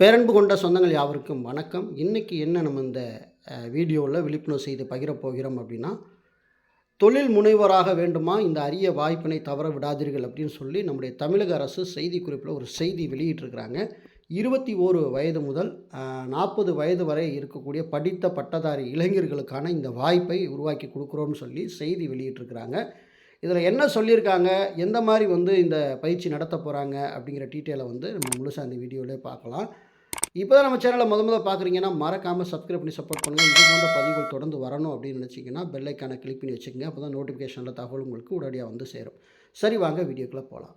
பேரன்பு கொண்ட சொந்தங்கள் யாவருக்கும் வணக்கம். இன்றைக்கி என்ன நம்ம இந்த வீடியோவில் விழிப்புணர்வு செய்து பகிரப் போகிறோம் அப்படின்னா தொழில் முனைவராக வேண்டுமா இந்த அரிய வாய்ப்பினை தவற விடாதீர்கள் அப்படின்னு சொல்லி நம்முடைய தமிழக அரசு செய்தி குறிப்பில் ஒரு செய்தி வெளியிட்டிருக்கிறாங்க. இருபத்தி ஓரு வயது முதல் நாற்பது வயது வரை இருக்கக்கூடிய படித்த பட்டதாரி இளைஞர்களுக்கான இந்த வாய்ப்பை உருவாக்கி கொடுக்குறோம்னு சொல்லி செய்தி வெளியிட்டிருக்கிறாங்க. இதில் என்ன சொல்லியிருக்காங்க எந்த மாதிரி வந்து இந்த பயிற்சி நடத்த போகிறாங்க அப்படிங்கிற டீட்டெயிலை வந்து நம்ம முழுசாக அந்த வீடியோவிலே பார்க்கலாம். இப்போ தான் நம்ம சேனலை முத முதல் பார்க்குறீங்கன்னா மறக்காமல் சப்ஸ்கிரைப் பண்ணி சப்போர்ட் பண்ணுங்கள் இது போன்ற பதிவுகள் தொடர்ந்து வரணும் அப்படின்னு நினச்சிங்கன்னா பெல்லைக்கான கிளிக் பண்ணி வச்சுக்கோங்க. அப்போ தான் நோட்டிஃபிகேஷனில் தகவல் உங்களுக்கு உடனடியாக வந்து சேரும். சரி வாங்க வீடியோக்குள்ளே போகலாம்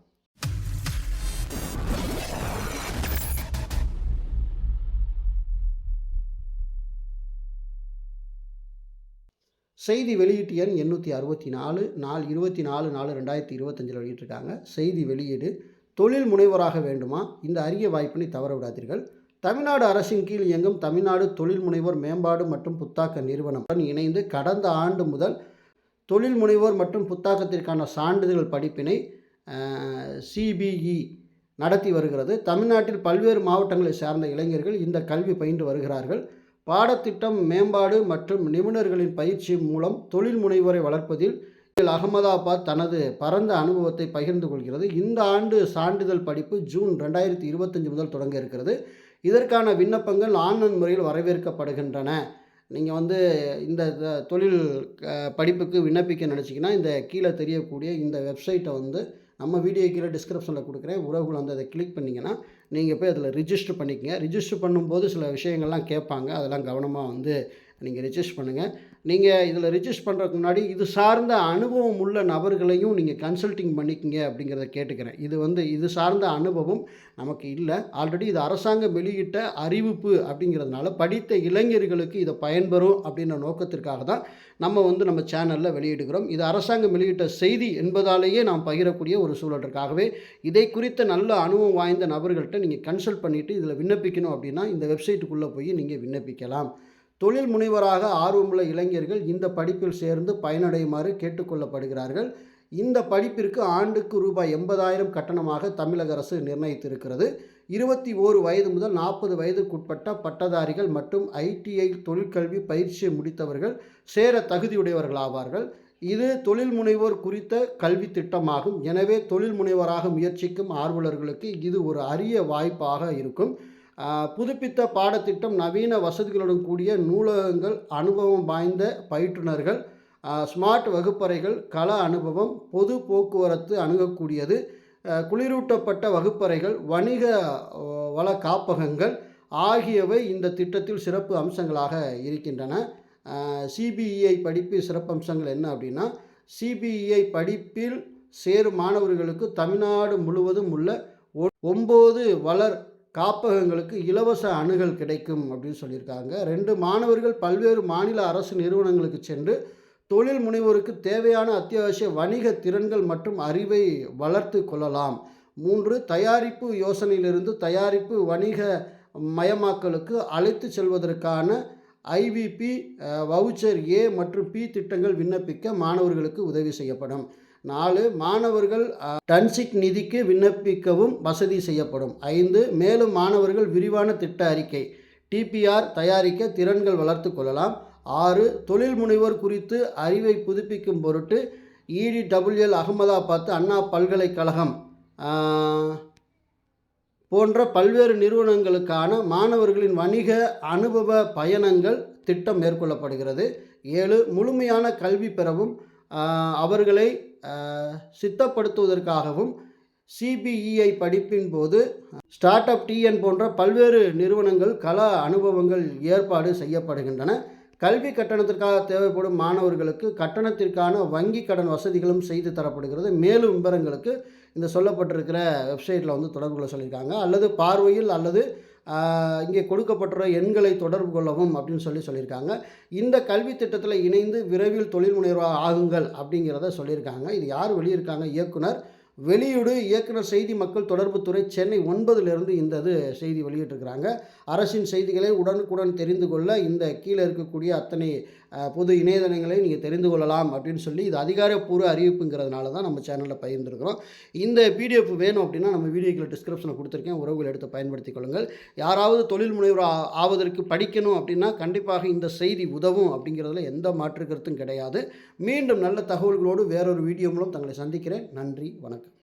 செய்தி வெளியீட்டு எண் எண்ணூற்றி அறுபத்தி நாலு. நாலு இருபத்தி நாலு நாலு ரெண்டாயிரத்தி இருபத்தஞ்சில் வெளியிட்டிருக்காங்க. செய்தி வெளியீடு தொழில் முனைவராக வேண்டுமா? இந்த அரிய வாய்ப்பினை தவற விடாதீர்கள். தமிழ்நாடு அரசின் கீழ் இயங்கும் தமிழ்நாடு தொழில் முனைவோர் மேம்பாடு மற்றும் புத்தாக்க நிறுவனத்துடன் இணைந்து கடந்த ஆண்டு முதல் தொழில் முனைவோர் மற்றும் புத்தாக்கத்திற்கான சான்றிதழ் படிப்பினை சிபிஇ நடத்தி வருகிறது. தமிழ்நாட்டில் பல்வேறு மாவட்டங்களை சார்ந்த இளைஞர்கள் இந்த கல்வி பயின்று வருகிறார்கள். பாடத்திட்டம் மேம்பாடு மற்றும் நிபுணர்களின் பயிற்சி மூலம் தொழில் முனைவோரை வளர்ப்பதில் அகமதாபாத் தனது பரந்த அனுபவத்தை பகிர்ந்து கொள்கிறது. இந்த ஆண்டு சான்றிதழ் படிப்பு ஜூன் ரெண்டாயிரத்தி இருபத்தஞ்சு முதல் தொடங்க இருக்கிறது. இதற்கான விண்ணப்பங்கள் ஆன்லைன் முறையில் வரவேற்கப்படுகின்றன. நீங்கள் வந்து இந்த தொழில் படிப்புக்கு விண்ணப்பிக்க நினச்சிங்கன்னா இந்த கீழே தெரியக்கூடிய இந்த வெப்சைட்டை வந்து நம்ம வீடியோ கீழே டிஸ்கிரிப்ஷனில் கொடுக்குறேன். உறவுகள் வந்து அதை கிளிக் பண்ணிங்கன்னா நீங்கள் போய் அதில் ரிஜிஸ்டர் பண்ணிக்கங்க. ரிஜிஸ்டர் பண்ணும்போது சில விஷயங்கள்லாம் கேட்பாங்க. அதெல்லாம் கவனமாக வந்து நீங்கள் ரிஜிஸ்டர் பண்ணுங்கள் நீங்கள் இதில் ரிஜிஸ்டர் பண்ணுறதுக்கு முன்னாடி இது சார்ந்த அனுபவம் உள்ள நபர்களையும் நீங்கள் கன்சல்ட்டிங் பண்ணிக்கிங்க அப்படிங்கிறத கேட்டுக்கிறேன். இது வந்து இது சார்ந்த அனுபவம் நமக்கு இல்லை. ஆல்ரெடி இது அரசாங்கம் வெளியிட்ட அறிவிப்பு அப்படிங்கிறதுனால படித்த இளைஞர்களுக்கு இதை பயன்பெறும் அப்படின்ற நோக்கத்திற்காக தான் நம்ம வந்து நம்ம சேனலில் வெளியிடுகிறோம். இது அரசாங்கம் வெளியிட்ட செய்தி என்பதாலேயே நாம் பகிரக்கூடிய ஒரு சூழலுக்காகவே இதை குறித்த நல்ல அனுபவம் வாய்ந்த நபர்கள்ட்ட நீங்கள் கன்சல்ட் பண்ணிவிட்டு இதில் விண்ணப்பிக்கணும் அப்படின்னா இந்த வெப்சைட்டுக்குள்ளே போய் நீங்கள் விண்ணப்பிக்கலாம். தொழில் முனைவராக ஆர்வமுள்ள இளைஞர்கள் இந்த படிப்பில் சேர்ந்து பயனடையுமாறு கேட்டுக்கொள்ளப்படுகிறார்கள். இந்த படிப்பிற்கு ஆண்டுக்கு ரூபாய் எண்பதாயிரம் கட்டணமாக தமிழக அரசு நிர்ணயித்திருக்கிறது. இருபத்தி ஓரு வயது முதல் நாற்பது வயதுக்குட்பட்ட பட்டதாரிகள் மற்றும் ஐடிஐ தொழிற்கல்வி பயிற்சியை முடித்தவர்கள் சேர தகுதியுடையவர்கள் ஆவார்கள் இது தொழில் முனைவோர் குறித்த கல்வி திட்டமாகும். எனவே தொழில் முனைவராக முயற்சிக்கும் ஆர்வலர்களுக்கு இது ஒரு அரிய வாய்ப்பாக இருக்கும். புதுப்பித்த பாடத்திட்டம் நவீன வசதிகளுடன் கூடிய நூலகங்கள் அனுபவம் வாய்ந்த பயிற்றுனர்கள் ஸ்மார்ட் வகுப்பறைகள் கள அனுபவம் பொது போக்குவரத்து அணுகக்கூடியது குளிரூட்டப்பட்ட வகுப்பறைகள் வணிக வள காப்பகங்கள் ஆகியவை இந்த திட்டத்தில் சிறப்பு அம்சங்களாக இருக்கின்றன. சிபிஇஐ படிப்பு சிறப்பம்சங்கள் என்ன அப்படின்னா சிபிஇஐ படிப்பில் சேரும் மாணவர்களுக்கு தமிழ்நாடு முழுவதும் உள்ள ஒம்பது வளர் காப்பகங்களுக்கு இலவச அணுகல் கிடைக்கும் அப்படின்னு சொல்லியிருக்காங்க. ரெண்டு மாணவர்கள் பல்வேறு மாநில அரசு நிறுவனங்களுக்கு சென்று தொழில் முனைவோருக்கு தேவையான அத்தியாவசிய வணிக திறன்கள் மற்றும் அறிவை வளர்த்து கொள்ளலாம். மூன்று தயாரிப்பு யோசனையிலிருந்து தயாரிப்பு வணிக மயமாக்கலுக்கு அழைத்து செல்வதற்கான ஐவிபி வவுச்சர் ஏ மற்றும் பி திட்டங்கள் விண்ணப்பிக்க மாணவர்களுக்கு உதவி செய்யப்படும். நாலு மாணவர்கள் டன்சிக் நிதிக்கு விண்ணப்பிக்கவும் வசதி செய்யப்படும். ஐந்து மேலும் மாணவர்கள் விரிவான திட்ட அறிக்கை டிபிஆர் தயாரிக்க திறன்கள் வளர்த்து கொள்ளலாம். ஆறு தொழில் முனைவோர் குறித்து அறிவை புதுப்பிக்கும் பொருட்டு இடிடபிள்யூஎல் அகமதாபாத் அண்ணா பல்கலைக்கழகம் போன்ற பல்வேறு நிறுவனங்களுக்கான மாணவர்களின் வணிக அனுபவ பயணங்கள் திட்டம் மேற்கொள்ளப்படுகிறது. ஏழு முழுமையான கல்வி பெறவும் அவர்களை சித்தப்படுத்துவதற்காகவும் சிபிஇஐ படிப்பின் போது ஸ்டார்ட் அப் டிஎன் போன்ற பல்வேறு நிறுவனங்கள் கல அனுபவங்கள் ஏற்பாடு செய்யப்படுகின்றன. கல்வி கட்டணத்திற்காக தேவைப்படும் மாணவர்களுக்கு கட்டணத்திற்கான வங்கி கடன் வசதிகளும் செய்து தரப்படுகிறது. மேலும் விவரங்களுக்கு இந்த சொல்லப்பட்டிருக்கிற வெப்சைட்டில் வந்து தொடர்பு கொள்ள சொல்லியிருக்காங்க. அல்லது பார்வையில் அல்லது இங்கே கொடுக்கப்பட்டுள்ள எண்களை தொடர்பு கொள்ளவும் அப்படின்னு சொல்லி சொல்லியிருக்காங்க. இந்த கல்வி திட்டத்தில் இணைந்து விரைவில் தொழில் முனைவராக ஆகுங்கள் அப்படிங்கிறத சொல்லியிருக்காங்க. இது யார் வெளியிருக்காங்க இயக்குனர் வெளியீடு இயக்குனர் செய்தி மக்கள் தொடர்புத்துறை சென்னை ஒன்பதுலேருந்து இந்த இது செய்தி வெளியிட்டிருக்கிறாங்க. அரசின் செய்திகளை உடனுக்குடன் தெரிந்து கொள்ள இந்த கீழே இருக்கக்கூடிய அத்தனை பொது இணையதளங்களை நீங்கள் தெரிந்து கொள்ளலாம் அப்படின்னு சொல்லி இது அதிகாரப்பூர்வ அறிவிப்புங்கிறதுனால தான் நம்ம சேனலில் பகிர்ந்துருக்கிறோம். இந்த பிடிஎஃப் வேணும் அப்படின்னா நம்ம வீடியோக்கில் டிஸ்கிரிப்ஷனில் கொடுத்துருக்கேன். உறவுகள் எடுத்து பயன்படுத்திக் கொள்ளுங்கள். யாராவது தொழில் முனைவர் ஆவதற்கு படிக்கணும் அப்படின்னா கண்டிப்பாக இந்த செய்தி உதவும் அப்படிங்கிறதுல எந்த மாற்று கருத்தும் கிடையாது. மீண்டும் நல்ல தகவல்களோடு வேறொரு வீடியோ மூலம் தங்களை சந்திக்கிறேன். நன்றி வணக்கம்.